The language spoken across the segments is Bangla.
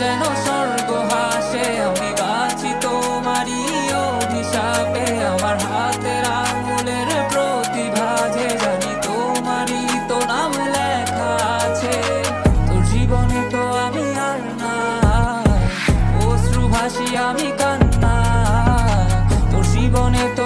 যেন স্বর্গ হাসে আমি বাঁচি তোমারই অভিশাপে, আমার হাতের আঙুলের প্রতিভা যে জানি তোমারই তো আছে। তোর জীবনে তো আমি আর না অশ্রু ভাসি আমি কান্না। তোর জীবনে তো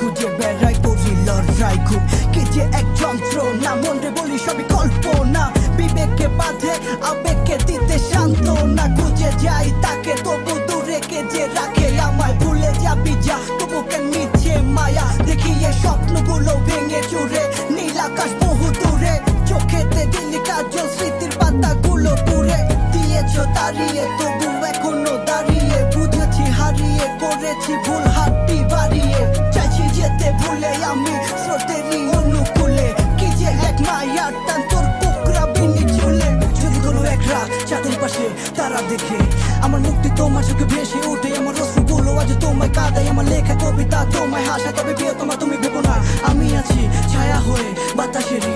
খুঁজে বেড়াই লড়াই খুব। যে এক যন্ত্র না, মনরে বলি সবই কল্পনা। বিবেককে বাঁধে, আবেগকে দিতে শান্ত না খুঁজে যাই তাকে, তবু দূরে কে যে রাখে। আমায় ভুলে যাবি যা মিছে মায়া? দেখি এ স্বপ্নগুলো ভেঙে চুরে, নীল আকাশ বহু দূরে। চোখেতে দিল্লি কাজল স্মৃতির পাতাগুলো পুরে দিয়েছ দাঁড়িয়ে তবু এখনও দাঁড়িয়ে। বুঝেছি, হারিয়ে করেছি ভুল রাত চাঁদের পাশে তারা দেখে। আমার মুক্তি তোমার চোখে ভেসে ওঠে, আমার রসগুলো আজ তোমায় কাদাই আমার লেখা কবিতা তোমায় হাসা তবে বিয়ে তোমার তুমি ভেবো না, আমি আছি ছায়া হয়ে বাতাসেরই